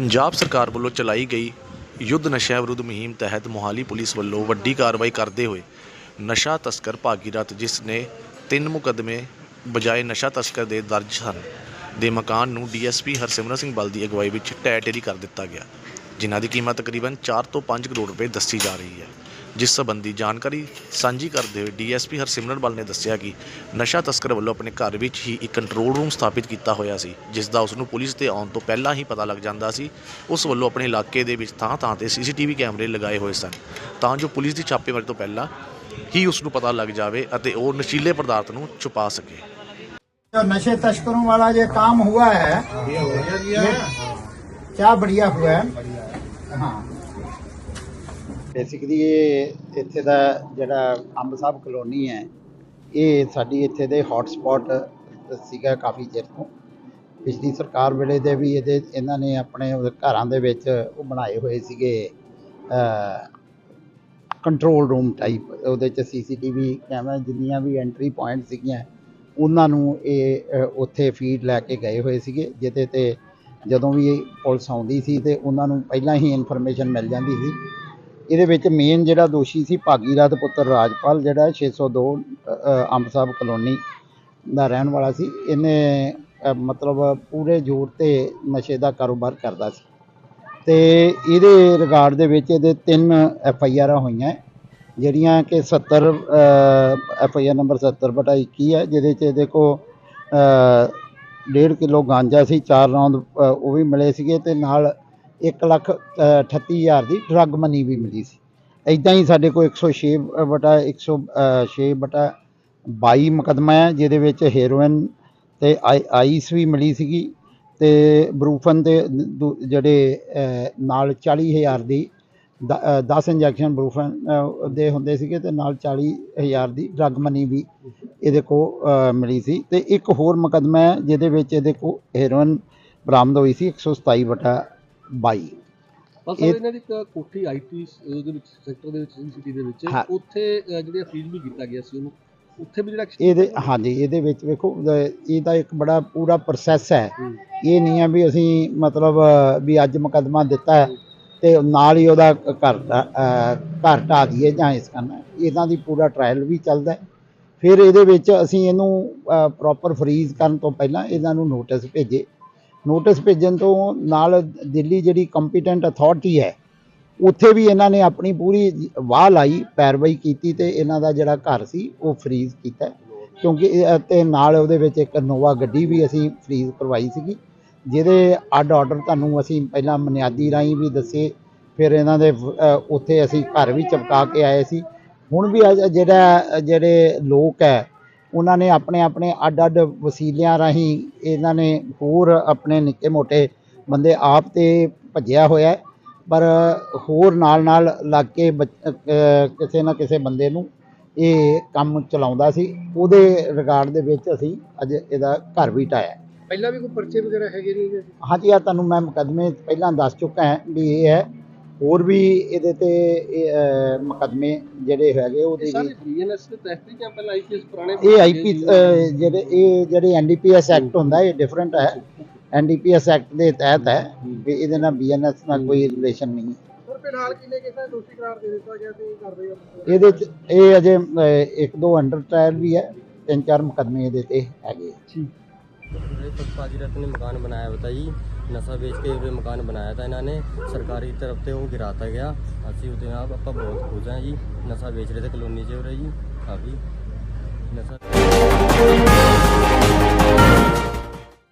ਪੰਜਾਬ ਸਰਕਾਰ ਵੱਲੋਂ ਚਲਾਈ ਗਈ ਯੁੱਧ ਨਸ਼ਿਆਂ ਵਿਰੁੱਧ ਮੁਹਿੰਮ ਤਹਿਤ ਮੋਹਾਲੀ ਪੁਲਿਸ ਵੱਲੋਂ ਵੱਡੀ ਕਾਰਵਾਈ ਕਰਦੇ ਹੋਏ ਨਸ਼ਾ ਤਸਕਰ ਭਾਗੀਰਥ ਜਿਸ ਨੇ ਤਿੰਨ ਮੁਕੱਦਮੇ ਬਜਾਏ ਨਸ਼ਾ ਤਸਕਰ ਦੇ ਦਰਜ ਹਨ, ਦੇ ਮਕਾਨ ਨੂੰ ਡੀਐਸਪੀ ਹਰਸਿਮਰਨ ਸਿੰਘ ਬਲ ਦੀ ਅਗਵਾਈ ਵਿੱਚ ਢਹਿ ਢੇਰੀ ਕਰ ਦਿੱਤਾ ਗਿਆ, ਜਿਨ੍ਹਾਂ ਦੀ ਕੀਮਤ ਤਕਰੀਬਨ 4 ਤੋਂ 5 ਕਰੋੜ ਰੁਪਏ ਦੱਸੀ ਜਾ ਰਹੀ ਹੈ। ਜਿਸ ਸੰਬੰਧੀ ਜਾਣਕਾਰੀ ਸਾਂਝੀ ਕਰਦੇ ਹੋਏ ਡੀਐਸਪੀ ਹਰਸਿਮਰਨ ਬਲ ਨੇ ਦੱਸਿਆ ਕਿ ਨਸ਼ਾ ਤਸਕਰ ਵੱਲੋਂ ਆਪਣੇ ਘਰ ਵਿੱਚ ਹੀ ਇੱਕ ਕੰਟਰੋਲ ਰੂਮ ਸਥਾਪਿਤ ਕੀਤਾ ਹੋਇਆ ਸੀ ਜਿਸ ਦਾ ਉਸ ਨੂੰ ਪੁਲਿਸ ਦੇ ਆਉਣ ਤੋਂ ਪਹਿਲਾਂ ਹੀ ਪਤਾ ਲੱਗ ਜਾਂਦਾ ਸੀ ਉਸ ਵੱਲੋਂ ਆਪਣੇ ਇਲਾਕੇ ਦੇ ਵਿੱਚ ਥਾਂ-ਥਾਂ ਤੇ ਸੀਸੀਟੀਵੀ ਕੈਮਰੇ ਲਗਾਏ ਹੋਏ ਸਨ ਤਾਂ ਜੋ ਪੁਲਿਸ ਦੀ ਛਾਪੇਮਾਰੀ ਤੋਂ ਪਹਿਲਾਂ ਹੀ ਉਸ ਨੂੰ ਪਤਾ ਲੱਗ ਜਾਵੇ ਅਤੇ ਉਹ ਨਸ਼ੀਲੇ ਪਦਾਰਥ ਨੂੰ ਛੁਪਾ ਸਕੇ जो नशे तस्करों वाला ये काम हुआ है ये क्या बढ़िया हुआ है हाँ ਬੇਸਿਕਲੀ ਇਹ ਇੱਥੇ ਦਾ ਜਿਹੜਾ ਅੰਬ ਸਾਹਿਬ ਕਲੋਨੀ ਹੈ, ਇਹ ਸਾਡੀ ਇੱਥੇ ਦੇ ਹੌਟ ਸੀਗਾ ਕਾਫੀ ਚਿਰ ਤੋਂ। ਪਿਛਲੀ ਸਰਕਾਰ ਵੇਲੇ ਦੇ ਵੀ ਇਹਦੇ, ਇਹਨਾਂ ਨੇ ਆਪਣੇ ਘਰਾਂ ਦੇ ਵਿੱਚ ਉਹ ਬਣਾਏ ਹੋਏ ਸੀਗੇ ਕੰਟਰੋਲ ਰੂਮ ਟਾਈਪ ਉਹਦੇ ਚ ਸੀਸੀਟੀਵੀ ਕੈਮਰਾ ਜਿੰਨੀਆਂ ਵੀ ਐਂਟਰੀ ਪੁਆਇੰਟ ਸੀਗੀਆਂ, ਉਹਨਾਂ ਨੂੰ ਇਹ ਉੱਥੇ ਫੀਡ ਲੈ ਕੇ ਗਏ ਹੋਏ ਸੀਗੇ, ਜਿਹਦੇ ਤੇ ਜਦੋਂ ਵੀ ਪੁਲਿਸ ਆਉਂਦੀ ਸੀ ਤੇ ਉਹਨਾਂ ਨੂੰ ਪਹਿਲਾਂ ਹੀ ਇਨਫੋਰਮੇਸ਼ਨ ਮਿਲ ਜਾਂਦੀ ਸੀ। ਇਹਦੇ ਵਿੱਚ ਮੇਨ ਜਿਹੜਾ ਦੋਸ਼ੀ ਸੀ ਭਾਗੀਰਥ ਪੁੱਤਰ ਰਾਜਪਾਲ ਜਿਹੜਾ 602 ਅ, ਅ, ਅੰਬ ਸਾਹਿਬ ਕਲੋਨੀ ਦਾ ਰਹਿਣ ਵਾਲਾ ਸੀ। ਇਹਨੇ ਮਤਲਬ ਪੂਰੇ ਜ਼ੋਰ ਤੇ ਨਸ਼ੇ ਦਾ ਕਾਰੋਬਾਰ ਕਰਦਾ ਸੀ। ਤੇ ਇਹਦੇ ਰਿਗਾਰਡ ਦੇ ਵਿੱਚ ਇਹਦੇ ਤਿੰਨ ਐਫ ਆਈ ਆਰਾਂ ਹੋਈਆਂ। ਜਿਹੜੀਆਂ ਕਿ 70 ਐਫ ਆਈ ਆਰ ਨੰਬਰ 70 ਬਟਾ 21 ਹੈ ਜਿਹਦੇ ਚ ਇਹਦੇ ਕੋ ਡੇਢ ਕਿਲੋ ਗਾਂਜਾ ਸੀ ਚਾਰ ਰੌਂਦ ਉਹ ਵੀ ਮਿਲੇ ਸੀਗੇ ਤੇ ਨਾਲ 1 ਲੱਖ ਅ, 38 ਹਜ਼ਾਰ ਦੀ ਡਰੱਗ ਮਨੀ ਵੀ ਮਿਲੀ ਸੀ। ਇਦਾਂ ਹੀ ਸਾਡੇ ਕੋਲ 106 ਬਟਾ 106 ਬਟਾ 22 ਮੁਕੱਦਮਾ ਹੈ ਜਿਹਦੇ ਵਿੱਚ ਹੈਰੋਇਨ ਤੇ ਆਈ- ਆਈਸ ਵੀ ਮਿਲੀ ਸੀਗੀ ਤੇ ਬਰੂਫਨ ਤੇ ਦੂ- ਜਿਹੜੇ ਅ, ਨਾਲ 40000 ਦੀ 10 ਇੰਜੈਕਸ਼ਨ ਬਰੂਫਨ ਦੇ ਹੁੰਦੇ ਸੀਗੇ ਤੇ ਨਾਲ 40000 ਦੀ ਡਰੱਗ ਮਨੀ ਵੀ ਇਹਦੇ ਕੋ ਮਿਲੀ ਸੀ। ਤੇ ਇੱਕ ਹੋਰ ਮੁਕੱਦਮਾ ਹੈ ਜਿਹਦੇ ਵਿੱਚ ਇਹਦੇ ਕੋ ਹੈਰੋਇਨ ਬਰਾਮਦ ਹੋਈ ਸੀ 127 ਬਟਾ 22 ਪਰ ਇਹ- ਸਰ ਇਹਨਾਂ ਦੀ ਇੱਕ ਕੋਠੀ ਆਈਟੀ ਉਹਦੇ ਵਿੱਚ ਸੈਕਟਰ ਦੇ ਵਿੱਚ ਸਿਟੀ ਦੇ ਵਿੱਚ ਹਾਂ। ਉੱਥੇ ਅਹ, ਜਿਹੜੇ ਫੀਲ ਵੀ ਕੀਤਾ ਗਿਆ ਸੀ ਉਹਨੂੰ ਉੱਥੇ ਵੀ ਜਿਹੜਾ action ਇਹਦੇ ਕੀਤਾ ਗਿਆ? ਹਾਂਜੀ ਇਹਦੇ ਵਿੱਚ ਵੇਖੋ ਅ, ਇਹਦਾ ਇੱਕ ਬੜਾ ਪੂਰਾ ਪ੍ਰੋਸੈਸ ਹੈ ਹੂੰ। ਇਹ ਨਹੀਂ ਹੈ ਵੀ ਅਸੀਂ ਮਤਲਬ ਵੀ ਅੱਜ ਮੁਕੱਦਮਾ ਦਿੱਤਾ ਹੈ ਤੇ ਨਾਲ ਹੀ ਉਹਦਾ ਘਰ ਢਾ- ਅ, ਘਰ ਢਾ ਦਈਏ ਜਾਂ ਇਸ ਕਰਨਾ ਇਹਨਾਂ ਦੀ ਪੂਰਾ ਟ੍ਰਾਇਲ ਵੀ ਚੱਲਦਾ ਹੈ ਫਿਰ ਇਹਦੇ ਵਿੱਚ ਅਸੀਂ ਇਹਨੂੰ ਪ੍ਰੋਪਰ ਫਰੀਜ਼ ਕਰਨ ਤੋਂ ਪਹਿਲਾਂ ਇਹਨਾਂ ਨੂੰ ਨੋਟਿਸ ਭੇਜੇ ਨੋਟਿਸ ਭੇਜਣ ਤੋਂ ਨਾਲ ਦਿੱਲੀ ਜਿਹੜੀ ਕੰਪੀਟੈਂਟ ਅਥਾਰਟੀ ਹੈ, ਉੱਥੇ ਵੀ ਇਹਨਾਂ ਨੇ ਆਪਣੀ ਪੂਰੀ ਵਾਹ ਲਾਈ, ਪੈਰਵਾਈ ਕੀਤੀ ਤੇ ਇਹਨਾਂ ਦਾ ਜਿਹੜਾ ਘਰ ਸੀ, ਉਹ ਫਰੀਜ਼ ਕੀਤਾ। ਕਿਉਂਕਿ ਇਹ- ਤੇ ਨਾਲ ਉਹਦੇ ਵਿੱਚ ਇੱਕ ਨੋਵਾ ਗੱਡੀ ਵੀ ਅਸੀਂ ਫਰੀਜ਼ ਕਰਵਾਈ ਸੀਗੀ, ਜਿਹਦੇ ਅੱਡ ਆਰਡਰ ਤੁਹਾਨੂੰ ਅਸੀਂ ਪਹਿਲਾਂ ਬੁਨਿਆਦੀ ਰਾਹੀਂ ਵੀ ਦੱਸੇ, ਫਿਰ ਇਹਨਾਂ ਦੇ ਉੱਥੇ ਅਸੀਂ ਘਰ ਵੀ ਚਪਕਾ ਕੇ ਆਏ ਸੀ। ਹੁਣ ਵੀ ਅਜ- ਜਿਹੜਾ, ਜਿਹੜੇ ਲੋਕ ਹੈ ਉਹਨਾਂ ਨੇ ਆਪਣੇ ਆਪਣੇ ਅੱਡ ਅੱਡ ਵਸੀਲਿਆਂ ਰਾਹੀਂ ਇਹਨਾਂ ਨੇ ਹੋਰ ਆਪਣੇ ਨਿੱਕੇ ਮੋਟੇ ਬੰਦੇ ਆਪ ਤੇ ਭੱਜਿਆ ਹੋਇਆ ਪਰ ਹੋਰ ਨਾਲ ਨਾਲ ਲੱਗ ਕੇ ਕਿਸੇ ਨਾ ਕਿਸੇ ਬੰਦੇ ਨੂੰ ਇਹ ਕੰਮ ਚਲਾਉਂਦਾ ਸੀ। ਉਹਦੇ ਰਿਗਾਰਡ ਦੇ ਵਿੱਚ ਅਸੀਂ ਅੱਜ ਇਹਦਾ ਘਰ ਵੀ ਢਾਇਆ ਪਹਿਲਾਂ ਵੀ ਕੋਈ ਪਰਚੇ ਵਗੈਰਾ ਹੈਗੇ ਨਹੀਂ? ਹਾਂਜੀ ਆ ਤੁਹਾਨੂੰ ਮੈਂ ਮੁਕੱਦਮੇ ਪਹਿਲਾਂ ਦੱਸ ਚੁੱਕਾ ਹਾਂ ਵੀ ਇਹ ਹੈ ਹੋਰ ਵੀ ਇਹਦੇ ਤੇ ਮੁਕੱਦਮੇ ਜਿਹੜੇ ਹੈਗੇ ਉਹਦੇ ਵੀ ਬੀਐਨਐਸ ਦੇ ਤਹਿਤ ਹੀ ਜਾਂ ਪਹਿਲਾਂ ਆਈਪੀਐਸ ਪੁਰਾਣੇ ਇਹ ਆਈਪੀ ਜਿਹੜੇ ਇਹ ਜਿਹੜੇ ਐਨਡੀਪੀਐਸ ਐਕਟ ਹੁੰਦਾ ਇਹ ਡਿਫਰੈਂਟ ਹੈ। ਐਨਡੀਪੀਐਸ ਐਕਟ ਦੇ ਤਹਿਤ ਹੈ ਵੀ ਇਹਦੇ ਨਾਲ ਬੀਐਨਐਸ ਨਾਲ ਕੋਈ ਰਿਲੇਸ਼ਨ ਨਹੀਂ। ਹੈ ਸਰ ਫਿਲਹਾਲ ਕਿੰਨੇ ਕਿਸਾ ਦੋਸ਼ੀ ਕਰਾਰ ਦੇ ਦਿੱਤਾ ਗਿਆ ਤੇ ਕਰਦੇ ਇਹਦੇ ਚ ਇਹ ਅਜੇ ਇੱਕ ਦੋ ਅੰਡਰ ਟ੍ਰਾਇਲ ਵੀ ਹੈ। ਤਿੰਨ ਚਾਰ ਮੁਕੱਦਮੇ ਇਹਦੇ ਤੇ ਹੈਗੇ। भागीरथ ने मकान बनाया बताई नशा बेच के ये मकान बनाया था इन्होंने सरकारी तरफ से वो गिराता गया ਅਸੀਂ ਉਹਦੇ ਨਾਲ ਆਪਾਂ ਬਹੁਤ ਖੁਸ਼ ਹਾਂ ਜੀ ਨਸ਼ਾ ਵੇਚ ਰਹੇ ਤੇ ਕਲੋਨੀ 'ਚ ਹੋ ਰਿਹਾ ਜੀ ਕਾਫੀ ਨਸ਼ਾ